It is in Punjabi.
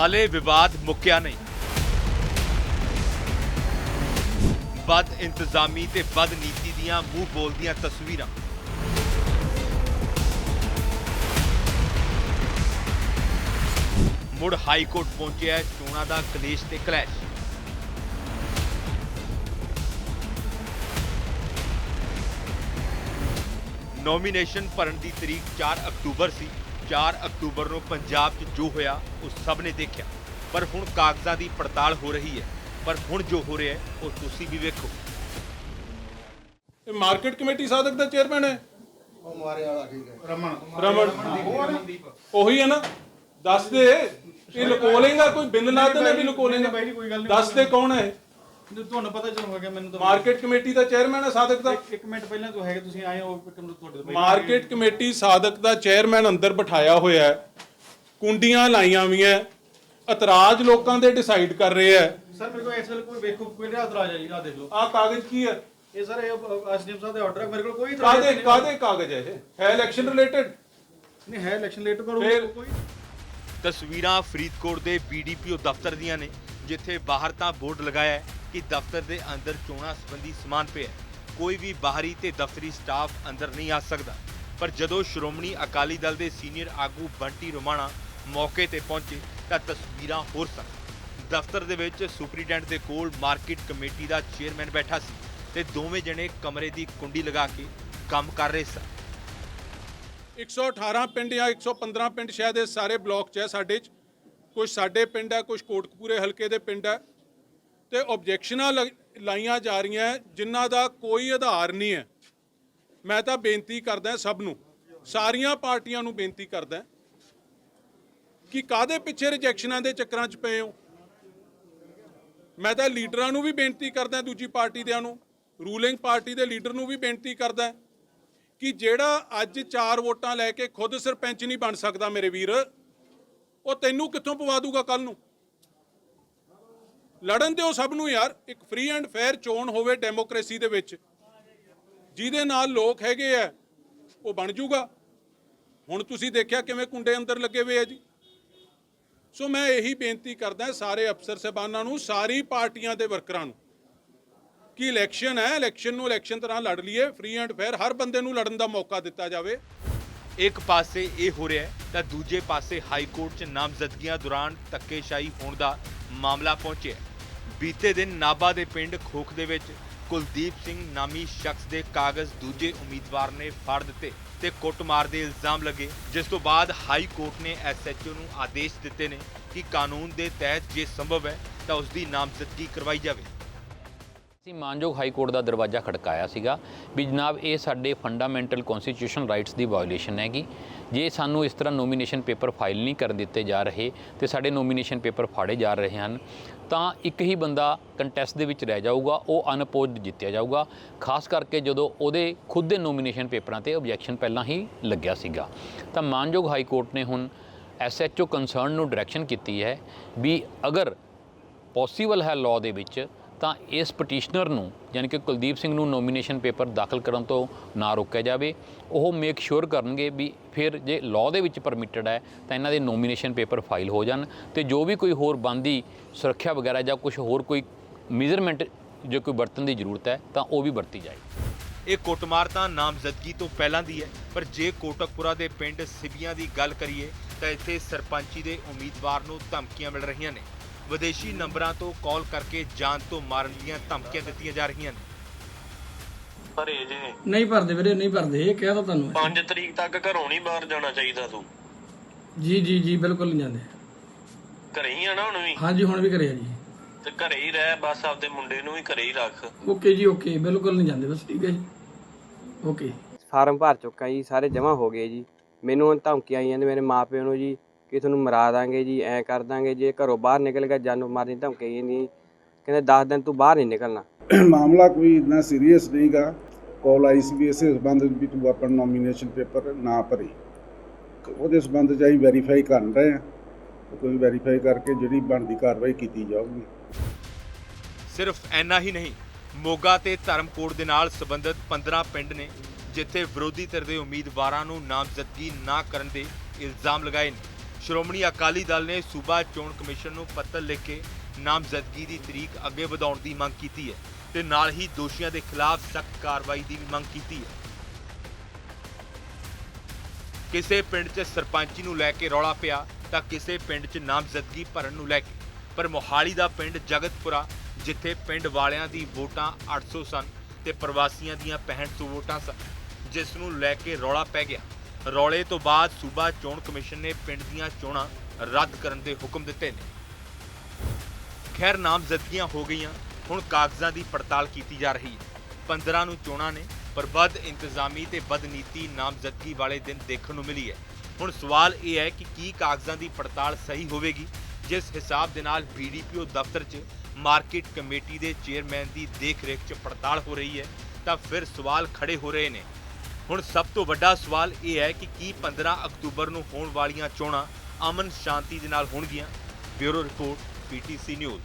ਹਾਲੇ ਵਿਵਾਦ ਮੁੱਕਿਆ ਨਹੀਂ। ਬਦ ਇੰਤਜ਼ਾਮੀ ਤੇ ਬਦ ਨੀਤੀ ਦੀਆਂ ਮੂੰਹ ਬੋਲਦੀਆਂ ਤਸਵੀਰਾਂ। ਮੁੜ ਹਾਈ ਕੋਰਟ ਪਹੁੰਚਿਆ ਚੋਣਾਂ ਦਾ ਕਲੇਸ਼ ਤੇ ਕਲੈਸ਼। ਨੋਮੀਨੇਸ਼ਨ ਭਰਨ ਦੀ ਤਰੀਕ 4 ਅਕਤੂਬਰ ਸੀ। 4 ਅਕਤੂਬਰ ਨੂੰ ਪੰਜਾਬ 'ਚ ਜੋ ਹੋਇਆ ਉਹ ਸਭ ਨੇ ਦੇਖਿਆ। ਪਰ ਹੁਣ ਕਾਗਜ਼ਾਂ ਦੀ ਪੜਤਾਲ ਹੋ ਰਹੀ ਹੈ। ਪਰ ਹੁਣ ਜੋ ਹੋ ਰਿਹਾ ਹੈ ਉਹ ਤੁਸੀਂ ਵੀ ਵੇਖੋ। ਇਹ ਮਾਰਕੀਟ ਕਮੇਟੀ ਸਾਧਕ ਦਾ ਚੇਅਰਮੈਨ ਹੈ? ਉਹ ਮਾਰੇ ਵਾਲਾ ਠੀਕ ਹੈ। ਰਮਨ। ਰਮਨ। ਉਹੀ ਹੈ ਨਾ। ਦੱਸ ਦੇ। ਇਹ ਲੁਕੋ ਲੇਗਾ ਕੋਈ? ਬਿਨ ਲਾ ਤੇ ਵੀ ਲੁਕੋ ਲੇਗਾ ਬਾਈ ਜੀ, ਕੋਈ ਗੱਲ ਨਹੀਂ। ਦੱਸ ਦੇ ਕੌਣ ਹੈ ਜੇ ਤੁਹਾਨੂੰ ਪਤਾ ਚਲ ਹੋ ਗਿਆ ਮੈਨੂੰ ਤਾਂ ਮਾਰਕੀਟ ਕਮੇਟੀ ਦਾ ਚੇਅਰਮੈਨ ਹੈ ਸਾਧਕ ਦਾ। ਇੱਕ- ਇੱਕ ਮਿੰਟ ਪਹਿਲਾਂ ਤੋਂ ਹੈਗੇ ਤੁਸੀਂ ਆਏ ਹੋ ਇੱਕ ਮਿੰਟ ਤੁਹਾਡੇ ਤੋਂ ਪਹਿਲਾਂ। ਮਾਰਕੀਟ ਕਮੇਟੀ ਸਾਧਕ ਦਾ ਚੇਅਰਮੈਨ ਅੰਦਰ ਬਿਠਾਇਆ ਹੋਇਆ ਹੈ। ਕੁੰਡੀਆਂ ਲਾਈਆਂ ਵੀਆਂ ਇਤਰਾਜ਼ ਲੋਕਾਂ ਦੇ ਡਿਸਾਈਡ ਕਰ ਰਹੇ ਹੈ। ਸਰ ਮੇਰੇ ਕੋਲ ਇਸ ਵੇਲੇ ਕੋਈ ਵੇਖੋ ਕੋਈ ਰਾਤ ਰਾਜ ਆ ਜੀ ਆ ਦੇਖ ਲਓ। ਆਹ ਕਾਗਜ਼ ਕੀ ਹੈ? ਇਹ ਸਰ ਇਹ ਐਸਡੀਐਮ ਸਾਹਿਬ ਦੇ ਆਰਡਰ ਹੈ ਮੇਰੇ ਕੋਲ ਕੋਈ ਇਤਰਾਜ਼ ਕਾਦੇ ਨਹੀਂ। ਕਾਦੇ ਕਾਗਜ਼ ਹੈ ਇਹ? ਹੈ ਇਲੈਕਸ਼ਨ ਰਿਲੇਟਡ ਨਹੀਂ ਹੈ ਇਲੈਕਸ਼ਨ ਲੇਟ ਫਿਰ- ਕੋਈ ਤਸਵੀਰਾਂ ਫਰੀਦਕੋਟ ਦੇ ਬੀਡੀਪੀਓ ਦਫ਼ਤਰ ਦੀਆਂ ਨੇ ਜਿੱਥੇ ਬਾਹਰ ਤਾਂ ਬੋਰਡ ਲਗਾਇਆ ਹੈ। ਕਿ ਦਫ਼ਤਰ ਦੇ ਅੰਦਰ ਚੋਣਾਂ ਸੰਬੰਧੀ ਸਮਾਨ ਪਿਆ ਹੈ। ਕੋਈ ਵੀ ਬਾਹਰੀ ਤੇ ਦਫ਼ਤਰੀ ਸਟਾਫ ਅੰਦਰ ਨਹੀਂ ਆ ਸਕਦਾ। ਪਰ ਜਦੋਂ ਸ਼੍ਰੋਮਣੀ ਅਕਾਲੀ ਦਲ ਦੇ ਸੀਨੀਅਰ ਆਗੂ ਬੰਟੀ ਰੋਮਾਣਾ ਮੌਕੇ ਤੇ ਪਹੁੰਚੇ, ਤਾਂ ਤਸਵੀਰਾਂ ਹੋਰ ਸਨ। ਦਫ਼ਤਰ ਦੇ ਵਿੱਚ ਸੁਪਰੀਡੈਂਟ ਦੇ ਕੋਲ ਮਾਰਕੀਟ ਕਮੇਟੀ ਦਾ ਚੇਅਰਮੈਨ ਬੈਠਾ ਸੀ ਤੇ ਦੋਵੇਂ ਜਣੇ ਕਮਰੇ ਦੀ ਕੁੰਡੀ ਲਗਾ ਕੇ ਕੰਮ ਕਰ ਰਹੇ ਸਨ। 118 ਪਿੰਡ ਜਾਂ 115 ਪਿੰਡ ਸ਼ਾਇਦ ਇਹ ਸਾਰੇ ਬਲਾਕ 'ਚ ਹੈ ਸਾਡੇ 'ਚ। ਕੁਝ ਸਾਡੇ ਪਿੰਡ ਹੈ ਕੁਝ ਕੋਟਕਪੂਰੇ ਹਲਕੇ ਦੇ ਪਿੰਡ ਹੈ। ਤੇ ਆਬਜੈਕਸ਼ਨਾਂ ਲਾਈਆਂ ਜਾ ਰਹੀਆਂ ਹੈ, ਜਿਨ੍ਹਾਂ ਦਾ ਕੋਈ ਆਧਾਰ ਨਹੀਂ ਹੈ। ਮੈਂ ਤਾਂ ਬੇਨਤੀ ਕਰਦਾ ਸਭ ਨੂੰ ਸਾਰੀਆਂ ਪਾਰਟੀਆਂ ਨੂੰ ਬੇਨਤੀ ਕਰਦਾ ਕਿ ਕਾਦੇ ਪਿੱਛੇ ਰਿਜੈਕਸ਼ਨਾਂ ਦੇ ਚੱਕਰਾਂ 'ਚ ਪਏ ਹੋ? ਮੈਂ ਤਾਂ ਲੀਡਰਾਂ ਨੂੰ ਵੀ ਬੇਨਤੀ ਕਰਦਾ ਦੂਜੀ ਪਾਰਟੀ ਦਿਆਂ ਨੂੰ ਰੂਲਿੰਗ ਪਾਰਟੀ ਦੇ ਲੀਡਰ ਨੂੰ ਵੀ ਬੇਨਤੀ ਕਰਦਾ ਕਿ ਜਿਹੜਾ ਅੱਜ ਚਾਰ ਵੋਟਾਂ ਲੈ ਕੇ ਖੁਦ ਸਰਪੰਚ ਨਹੀਂ ਬਣ ਸਕਦਾ ਮੇਰੇ ਵੀਰ ਉਹ ਤੈਨੂੰ ਕਿੱਥੋਂ ਪਵਾ ਦੂਗਾ ਕੱਲ ਨੂੰ? ਲੜਨ ਦਿਓ ਸਭ ਨੂੰ ਯਾਰ, ਇੱਕ ਫ੍ਰੀ ਐਂਡ ਫੇਅਰ ਚੋਣ ਹੋਵੇ ਡੈਮੋਕ੍ਰੇਸੀ ਦੇ ਵਿੱਚ। ਜਿਹਦੇ ਨਾਲ ਲੋਕ ਹੈਗੇ ਆ, ਉਹ ਬਣ ਜੂਗਾ। ਹੁਣ ਤੁਸੀਂ ਦੇਖਿਆ ਕਿਵੇਂ ਕੁੰਡੇ ਅੰਦਰ ਲੱਗੇ ਹੋਏ ਆ ਜੀ। ਸੋ ਮੈਂ ਇਹੀ ਬੇਨਤੀ ਕਰਦਾ ਸਾਰੇ ਅਫਸਰ ਸਾਹਿਬਾਨਾਂ ਨੂੰ, ਸਾਰੀ ਪਾਰਟੀਆਂ ਦੇ ਵਰਕਰਾਂ ਨੂੰ, ਕਿ ਇਲੈਕਸ਼ਨ ਹੈ ਇਲੈਕਸ਼ਨ ਨੂੰ ਇਲੈਕਸ਼ਨ ਤਰ੍ਹਾਂ ਲੜ ਲਈਏ ਫ੍ਰੀ ਐਂਡ ਫੇਅਰ ਹਰ ਬੰਦੇ ਨੂੰ ਲੜਨ ਦਾ ਮੌਕਾ ਦਿੱਤਾ ਜਾਵੇ। ਇੱਕ ਪਾਸੇ ਇਹ ਹੋ ਰਿਹਾ ਤਾਂ ਦੂਜੇ ਪਾਸੇ ਹਾਈ ਕੋਰਟ 'ਚ ਨਾਮਜ਼ਦਗੀਆਂ ਦੌਰਾਨ ਧੱਕੇਸ਼ਾਹੀ ਹੋਣ ਦਾ ਮਾਮਲਾ ਪਹੁੰਚਿਆ ਬੀਤੇ ਦਿਨ ਨਾਬਾ ਦੇ ਪਿੰਡ ਖੋਖ ਦੇ ਵਿੱਚ ਕੁਲਦੀਪ ਸਿੰਘ ਨਾਮੀ ਸ਼ਖਸ ਦੇ ਕਾਗਜ਼ ਦੂਜੇ ਉਮੀਦਵਾਰ ਨੇ ਫੜ ਦਿੱਤੇ ਤੇ ਕੁੱਟਮਾਰ ਦੇ ਇਲਜ਼ਾਮ ਲੱਗੇ, ਜਿਸ ਤੋਂ ਬਾਅਦ ਹਾਈ ਕੋਰਟ ਨੇ ਐਸਐਚਓ ਨੂੰ ਆਦੇਸ਼ ਦਿੱਤੇ ਨੇ ਕਿ ਕਾਨੂੰਨ ਦੇ ਤਹਿਤ ਜੇ ਸੰਭਵ ਹੈ ਤਾਂ ਉਸ ਦੀ ਨਾਮਜ਼ਦਗੀ ਕਰਵਾਈ ਜਾਵੇ। ਅਸੀਂ ਮਾਨਯੋਗ ਹਾਈ ਕੋਰਟ ਦਾ ਦਰਵਾਜ਼ਾ ਖੜਕਾਇਆ ਸੀਗਾ ਵੀ ਜਨਾਬ, ਇਹ ਸਾਡੇ ਫੰਡਾਮੈਂਟਲ ਕਨਸਟੀਟਿਊਸ਼ਨ ਰਾਈਟਸ ਦੀ ਵਾਇਓਲੇਸ਼ਨ ਹੈਗੀ। ਜੇ ਸਾਨੂੰ ਇਸ ਤਰ੍ਹਾਂ ਨੋਮੀਨੇਸ਼ਨ ਪੇਪਰ ਫਾਈਲ ਨਹੀਂ ਕਰ ਦਿੱਤੇ ਜਾ ਰਹੇ ਤੇ ਸਾਡੇ ਨੋਮੀਨੇਸ਼ਨ ਪੇਪਰ ਫਾੜੇ ਜਾ ਰਹੇ ਹਨ, ਤਾਂ ਇੱਕ ਹੀ ਬੰਦਾ ਕੰਟੈਸਟ ਦੇ ਵਿੱਚ ਰਹਿ ਜਾਊਗਾ, ਉਹ ਅਨਪੋਜ਼ਡ ਜਿੱਤਿਆ ਜਾਊਗਾ। ਖਾਸ ਕਰਕੇ ਜਦੋਂ ਉਹਦੇ ਖੁਦ ਦੇ ਨੋਮੀਨੇਸ਼ਨ ਪੇਪਰਾਂ ਤੇ ਆਬਜੈਕਸ਼ਨ ਪਹਿਲਾਂ ਹੀ ਲੱਗਿਆ ਸੀਗਾ। ਤਾਂ ਮਾਨਯੋਗ ਹਾਈ ਕੋਰਟ ਨੇ ਹੁਣ ਐਸਐਚਓ ਕੰਸਰਨ ਨੂੰ ਡਾਇਰੈਕਸ਼ਨ ਕੀਤੀ ਹੈ ਵੀ ਅਗਰ ਪੋਸੀਬਲ ਹੈ ਲਾਅ ਦੇ ਵਿੱਚ ਤਾਂ ਇਸ ਪਟੀਸ਼ਨਰ ਨੂੰ, ਯਾਨੀ ਕਿ ਕੁਲਦੀਪ ਸਿੰਘ ਨੂੰ ਨੋਮੀਨੇਸ਼ਨ ਪੇਪਰ ਦਾਖਲ ਕਰਨ ਤੋਂ ਨਾ ਰੋਕਿਆ ਜਾਵੇ। ਉਹ ਮੇਕ ਸ਼ੋਰ ਕਰਨਗੇ ਵੀ ਫਿਰ ਜੇ ਲਾਅ ਦੇ ਵਿੱਚ ਪਰਮਿਟਡ ਹੈ, ਤਾਂ ਇਹਨਾਂ ਦੇ ਨੋਮੀਨੇਸ਼ਨ ਪੇਪਰ ਫਾਈਲ ਹੋ ਜਾਣ ਤੇ ਜੋ ਵੀ ਕੋਈ ਹੋਰ ਬੰਦੀ ਸੁਰੱਖਿਆ ਵਗੈਰਾ ਜਾਂ ਕੁਝ ਹੋਰ ਕੋਈ ਮੇਜ਼ਰਮੈਂਟ ਜੇ ਕੋਈ ਵਰਤਣ ਦੀ ਜ਼ਰੂਰਤ ਹੈ, ਤਾਂ ਉਹ ਵੀ ਵਰਤੀ ਜਾਏ। ਇਹ ਕੁੱਟਮਾਰ ਤਾਂ ਨਾਮਜ਼ਦਗੀ ਤੋਂ ਪਹਿਲਾਂ ਦੀ ਹੈ, ਪਰ ਜੇ ਕੋਟਕਪੁਰਾ ਦੇ ਪਿੰਡ ਸਿਬੀਆਂ ਦੀ ਗੱਲ ਕਰੀਏ, ਤਾਂ ਇੱਥੇ ਸਰਪੰਚੀ ਦੇ ਉਮੀਦਵਾਰ ਨੂੰ ਧਮਕੀਆਂ ਮਿਲ ਰਹੀਆਂ ਨੇ। ਵਿਦੇਸ਼ੀ ਨੰਬਰਾਂ ਤੋਂ ਕਾਲ ਕਰਕੇ ਜਾਨ ਤੋਂ ਮਾਰਨ ਦੀਆਂ ਧਮਕੀਆਂ ਦਿੱਤੀਆਂ ਜਾ ਰਹੀਆਂ ਨੇ। ਭਰੇ ਜੇ ਨਹੀਂ ਭਰਦੇ ਵੀਰੇ ਨਹੀਂ ਭਰਦੇ ਇਹ ਕਹਿ ਤਾ ਤੁਹਾਨੂੰ। 5 ਤਰੀਕ ਤੱਕ ਘਰੋਂ ਨਹੀਂ ਬਾਹਰ ਜਾਣਾ ਚਾਹੀਦਾ ਤੂੰ। ਜੀ ਜੀ ਜੀ ਬਿਲਕੁਲ ਨਹੀਂ ਜਾਂਦੇ। ਘਰੇ ਹੀ ਆ ਨਾ ਹੁਣ ਵੀ? ਹਾਂਜੀ ਹੁਣ ਵੀ ਕਰਿਆ ਜੀ। ਤੇ ਘਰੇ ਹੀ ਰਹਿ ਬਸ ਆਪਦੇ ਮੁੰਡੇ ਨੂੰ ਵੀ ਘਰੇ ਹੀ ਰੱਖ। ਓਕੇ ਜੀ ਓਕੇ ਬਿਲਕੁਲ ਨਹੀਂ ਜਾਂਦੇ ਬਸ ਠੀਕ ਹੈ ਜੀ। ਓਕੇ। ਫਾਰਮ ਭਰ ਚੁੱਕਾ ਜੀ ਸਾਰੇ ਜਮ੍ਹਾਂ ਹੋ ਗਏ ਜੀ। ਮੈਨੂੰ ਹੁਣ ਧਮਕੀਆਂ ਆਈਆਂ ਨੇ ਮੇਰੇ ਮਾਪਿਆਂ ਨੂੰ ਜੀ ਕਿ ਤੁਹਾਨੂੰ ਮਰਾ ਦਾਂਗੇ ਜੀ ਐ ਕਰ ਦਾਂਗੇ ਜੇ ਘਰੋਂ ਬਾਹਰ ਨਿਕਲ ਗਿਆ ਜਾਨੋਂ ਮਾਰਨ ਧਮਕੀ ਆਈ ਨਹੀਂ। ਕਹਿੰਦੇ 10 ਦਿਨ ਤੂੰ ਬਾਹਰ ਨਹੀਂ ਨਿਕਲਣਾ। ਮਾਮਲਾ ਕੋਈ ਇतना ਸੀਰੀਅਸ ਨਹੀਂਗਾ ਕਾਲ ਆਈ ਸੀ ਵੀ ਇਸੇ ਸੰਬੰਧ ਵਿੱਚ ਵੀ ਤੂੰ ਆਪਣਾ ਨੋਮੀਨੇਸ਼ਨ ਪੇਪਰ ਨਾ ਭਰੀ। ਉਹਦੇ ਸੰਬੰਧ ਚ ਅਸੀਂ ਵੈਰੀਫਾਈ ਕਰ ਰਹੇ ਹਾਂ ਤੇ ਕੋਈ ਵੈਰੀਫਾਈ ਕਰਕੇ ਜਿਹੜੀ ਬਣਦੀ ਕਾਰਵਾਈ ਕੀਤੀ ਜਾਊਗੀ। ਸਿਰਫ ਐਨਾ ਹੀ ਨਹੀਂ ਮੋਗਾ ਤੇ ਧਰਮਕੋਟ ਦੇ ਨਾਲ ਸੰਬੰਧਿਤ 15 ਪਿੰਡ ਨੇ ਜਿੱਥੇ ਵਿਰੋਧੀ ਧਿਰ ਦੇ ਉਮੀਦਵਾਰਾਂ ਨੂੰ ਨਾਮਜ਼ਦਗੀ ਨਾ ਕਰਨ ਦੇ ਇਲਜ਼ਾਮ ਲਗਾਏ ਨੇ। ਸ਼੍ਰੋਮਣੀ ਅਕਾਲੀ ਦਲ ਨੇ ਸੂਬਾ ਚੋਣ ਕਮਿਸ਼ਨ ਨੂੰ ਪੱਤਰ ਲਿਖ ਕੇ ਨਾਮਜ਼ਦਗੀ ਦੀ ਤਰੀਕ ਅੱਗੇ ਵਧਾਉਣ ਦੀ ਮੰਗ ਕੀਤੀ ਹੈ ਤੇ ਨਾਲ ਹੀ ਦੋਸ਼ੀਆਂ ਦੇ ਖਿਲਾਫ ਸਖਤ ਕਾਰਵਾਈ ਦੀ ਵੀ ਮੰਗ ਕੀਤੀ ਹੈ। ਕਿਸੇ ਪਿੰਡ 'ਚ ਸਰਪੰਚੀ ਨੂੰ ਲੈ ਕੇ ਰੌਲਾ ਪਿਆ ਤਾਂ ਕਿਸੇ ਪਿੰਡ 'ਚ ਨਾਮਜ਼ਦਗੀ ਭਰਨ ਨੂੰ ਲੈ ਕੇ, ਪਰ ਮੋਹਾਲੀ ਦਾ ਪਿੰਡ ਜਗਤਪੁਰਾ, ਜਿੱਥੇ ਪਿੰਡ ਵਾਲਿਆਂ ਦੀ ਵੋਟਾਂ 800 ਸਨ ਤੇ ਪ੍ਰਵਾਸੀਆਂ ਦੀਆਂ 6500 ਵੋਟਾਂ ਸਨ, ਜਿਸ ਨੂੰ ਲੈ ਕੇ ਰੌਲਾ ਪੈ ਗਿਆ। ਰੌਲੇ ਤੋਂ ਬਾਅਦ ਸੂਬਾ ਚੋਣ ਕਮਿਸ਼ਨ ਨੇ ਪਿੰਡ ਦੀਆਂ ਚੋਣਾਂ ਰੱਦ ਕਰਨ ਦੇ ਹੁਕਮ ਦਿੱਤੇ ਨੇ। ਖੈਰ, ਨਾਮਜ਼ਦਗੀਆਂ ਹੋ ਗਈਆਂ, ਹੁਣ ਕਾਗਜ਼ਾਂ ਦੀ ਪੜਤਾਲ ਕੀਤੀ ਜਾ ਰਹੀ ਹੈ। 15 ਨੂੰ ਚੋਣਾਂ ਨੇ, ਪਰ ਬਦ ਇੰਤਜ਼ਾਮੀ ਤੇ ਬਦਨੀਤੀ ਨਾਮਜ਼ਦਗੀ ਵਾਲੇ ਦਿਨ ਦੇਖਣ ਨੂੰ ਮਿਲੀ ਹੈ। ਹੁਣ ਸਵਾਲ ਇਹ ਹੈ ਕਿ ਕੀ ਕਾਗਜ਼ਾਂ ਦੀ ਪੜਤਾਲ ਸਹੀ ਹੋਵੇਗੀ, ਜਿਸ ਹਿਸਾਬ ਦੇ ਨਾਲ ਬੀਡੀਪੀਓ ਦਫ਼ਤਰ 'ਚ ਮਾਰਕੀਟ ਕਮੇਟੀ ਦੇ ਚੇਅਰਮੈਨ ਦੀ ਦੇਖ-ਰੇਖ 'ਚ ਪੜਤਾਲ ਹੋ ਰਹੀ ਹੈ, ਤਾਂ ਫਿਰ ਸਵਾਲ ਖੜੇ ਹੋ ਰਹੇ ਨੇ। ਹੁਣ ਸਭ ਤੋਂ ਵੱਡਾ ਸਵਾਲ ਇਹ ਹੈ ਕਿ ਕੀ 15 ਅਕਤੂਬਰ ਨੂੰ ਹੋਣ ਵਾਲੀਆਂ ਚੋਣਾਂ ਅਮਨ ਸ਼ਾਂਤੀ ਦੇ ਨਾਲ ਹੋਣਗੀਆਂ? Bureau report, PTC news.